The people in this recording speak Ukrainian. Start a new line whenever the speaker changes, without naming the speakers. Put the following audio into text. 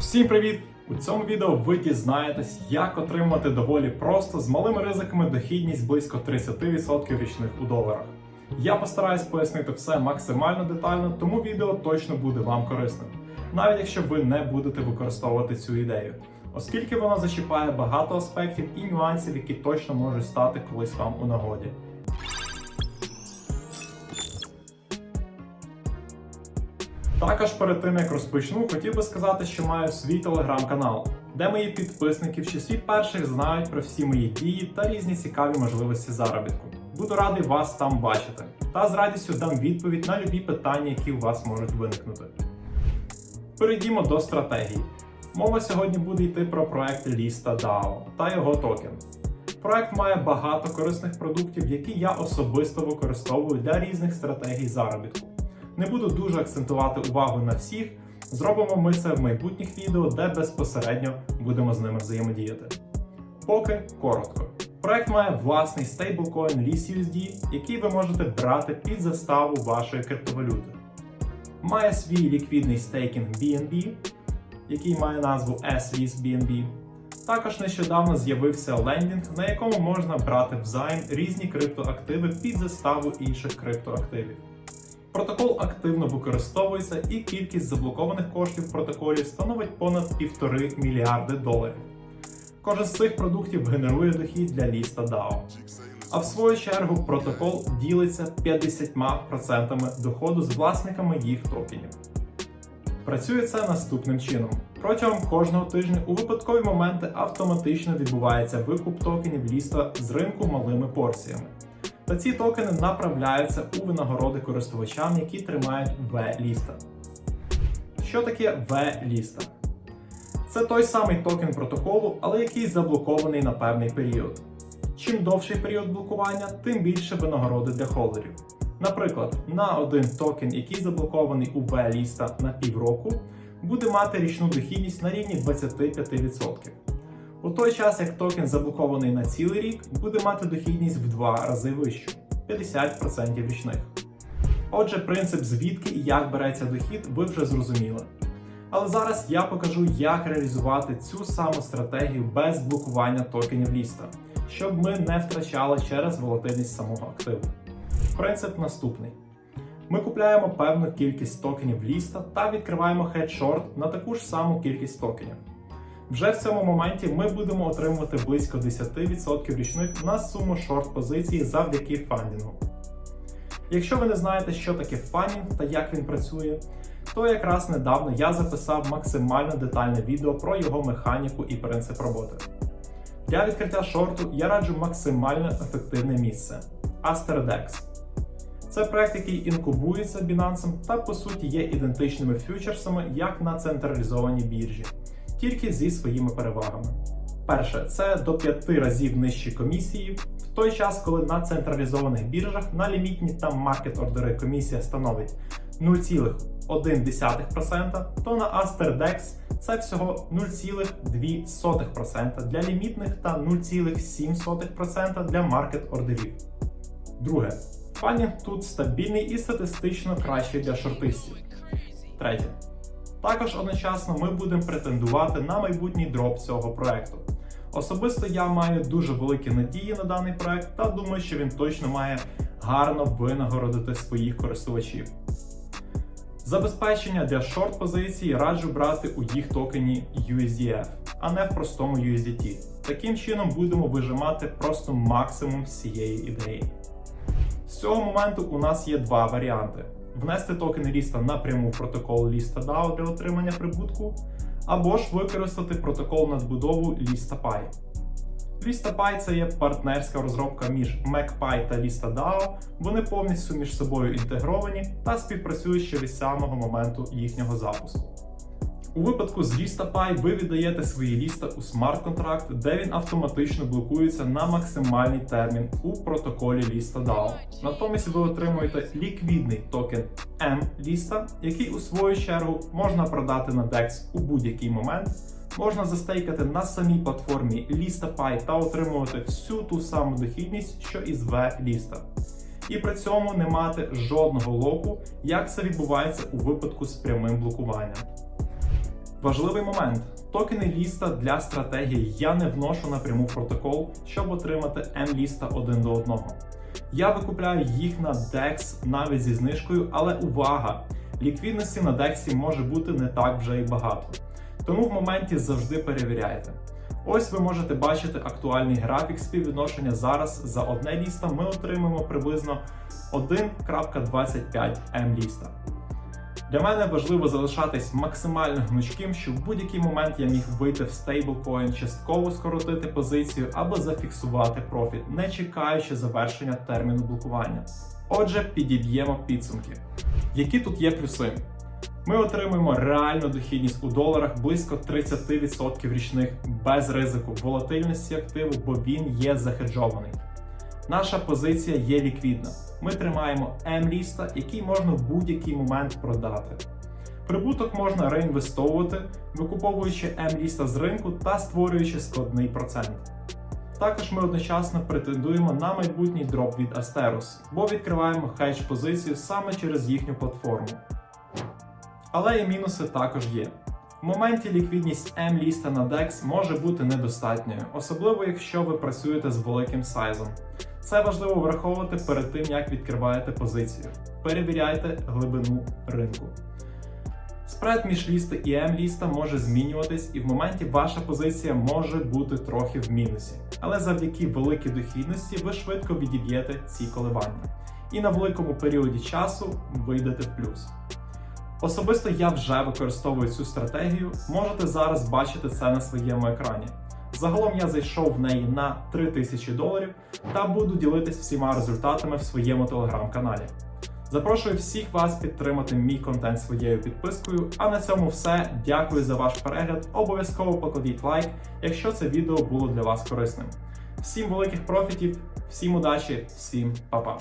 Всім привіт! У цьому відео ви дізнаєтесь, як отримати доволі просто з малими ризиками дохідність близько 30% річних у доларах. Я постараюсь пояснити все максимально детально, тому відео точно буде вам корисним, навіть якщо ви не будете використовувати цю ідею, оскільки вона зачіпає багато аспектів і нюансів, які точно можуть стати колись вам у нагоді. Також перед тим як розпочну, хотів би сказати, що маю свій телеграм-канал, де мої підписники в числі перших знають про всі мої дії та різні цікаві можливості заробітку. Буду радий вас там бачити та з радістю дам відповідь на любі питання, які у вас можуть виникнути. Перейдімо до стратегії. Мова сьогодні буде йти про проект Lista DAO та його токен. Проект має багато корисних продуктів, які я особисто використовую для різних стратегій заробітку. Не буду дуже акцентувати увагу на всіх. Зробимо ми це в майбутніх відео, де безпосередньо будемо з ними взаємодіяти. Поки коротко. Проект має власний стейблкоін LeaseUSD, який ви можете брати під заставу вашої криптовалюти. Має свій ліквідний стейкінг BNB, який має назву SLeaseBNB. Також нещодавно з'явився лендінг, на якому можна брати взайм різні криптоактиви під заставу інших криптоактивів. Протокол активно використовується і кількість заблокованих коштів в протоколі становить понад 1,5 мільярди доларів. Кожен з цих продуктів генерує дохід для ліста DAO. А в свою чергу протокол ділиться 50% доходу з власниками їх токенів. Працює це наступним чином. Протягом кожного тижня у випадкові моменти автоматично відбувається викуп токенів ліста з ринку малими порціями. Та ці токени направляються у винагороди користувачам, які тримають V-ліста. Що таке V-ліста? Це той самий токен протоколу, але який заблокований на певний період. Чим довший період блокування, тим більше винагороди для холдерів. Наприклад, на один токен, який заблокований у V-ліста на півроку, буде мати річну дохідність на рівні 25%. У той час, як токен заблокований на цілий рік, буде мати дохідність в два рази вищу 50% річних. Отже, принцип звідки і як береться дохід, ви вже зрозуміли. Але зараз я покажу, як реалізувати цю саму стратегію без блокування токенів ліста, щоб ми не втрачали через волатильність самого активу. Принцип наступний: ми купляємо певну кількість токенів ліста та відкриваємо хедшорт на таку ж саму кількість токенів. Вже в цьому моменті ми будемо отримувати близько 10% річних на суму шорт позиції завдяки фандінгу. Якщо ви не знаєте, що таке фандінг та як він працює, то якраз недавно я записав максимально детальне відео про його механіку і принцип роботи. Для відкриття шорту я раджу максимально ефективне місце Asterdex. Це проект, який інкубується Binance та по суті є ідентичними фьючерсами як на централізованій біржі тільки зі своїми перевагами. Перше, це до 5 разів нижчі комісії, в той час, коли на централізованих біржах на лімітні та маркет ордери комісія становить 0,1%, то на Asterdex це всього 0,2% для лімітних та 0,7% для маркет ордерів. Друге, фанінг тут стабільний і статистично кращий для шортистів. Третє. Також одночасно ми будемо претендувати на майбутній дроп цього проекту. Особисто я маю дуже великі надії на даний проект та думаю, що він точно має гарно винагородити своїх користувачів. Забезпечення для шорт позиції раджу брати у їх токені USDF, а не в простому USDT. Таким чином будемо вижимати просто максимум з цієї ідеї. З цього моменту у нас є два варіанти внести токени ліста напряму в протокол ліста DAO для отримання прибутку, або ж використати протокол надбудову ListaPy. ListaPy це є партнерська розробка між MacPy та ListaDAO. Вони повністю між собою інтегровані та співпрацюють ще від самого моменту їхнього запуску. У випадку з ListaPy ви віддаєте свої ліста у смарт-контракт, де він автоматично блокується на максимальний термін у протоколі Lista DAO. Натомість ви отримуєте ліквідний токен M-ліста, який у свою чергу можна продати на DEX у будь-який момент. Можна застейкати на самій платформі ListaPy та отримувати всю ту саму дохідність, що і з V-ліста. І при цьому не мати жодного локу, як це відбувається у випадку з прямим блокуванням. Важливий момент: токени ліста для стратегії я не вношу напряму в протокол, щоб отримати М-ліста один до одного. Я викупляю їх на DEX навіть зі знижкою, але увага! Ліквідності на DEX може бути не так вже і багато. Тому в моменті завжди перевіряйте. Ось ви можете бачити актуальний графік співвідношення зараз за одне ліста ми отримаємо приблизно 1.25 М ліста. Для мене важливо залишатись максимально гнучким, щоб в будь-який момент я міг вийти в стейблкоін, частково скоротити позицію або зафіксувати профіт, не чекаючи завершення терміну блокування. Отже, підіб'ємо підсумки. Які тут є плюси? Ми отримуємо реальну дохідність у доларах близько 30% річних без ризику волатильності активу, бо він є захеджований. Наша позиція є ліквідна. Ми тримаємо М-ліста, який можна в будь-який момент продати. Прибуток можна реінвестовувати, викуповуючи М-ліста з ринку та створюючи складний процент. Також ми одночасно претендуємо на майбутній дроп від Asteros, бо відкриваємо хедж позицію саме через їхню платформу. Але і мінуси також є. В моменті ліквідність М-ліста на DEX може бути недостатньою, особливо якщо ви працюєте з великим сайзом. Це важливо враховувати перед тим, як відкриваєте позицію. Перевіряйте глибину ринку. Спред між ліста і М-ліста може змінюватись, і в моменті ваша позиція може бути трохи в мінусі. Але завдяки великій дохідності ви швидко відіб'єте ці коливання. І на великому періоді часу вийдете в плюс. Особисто я вже використовую цю стратегію, можете зараз бачити це на своєму екрані. Загалом я зайшов в неї на 3000 доларів та буду ділитись всіма результатами в своєму телеграм-каналі. Запрошую всіх вас підтримати мій контент своєю підпискою. А на цьому все. Дякую за ваш перегляд. Обов'язково покладіть лайк, якщо це відео було для вас корисним. Всім великих профітів, всім удачі, всім па-па!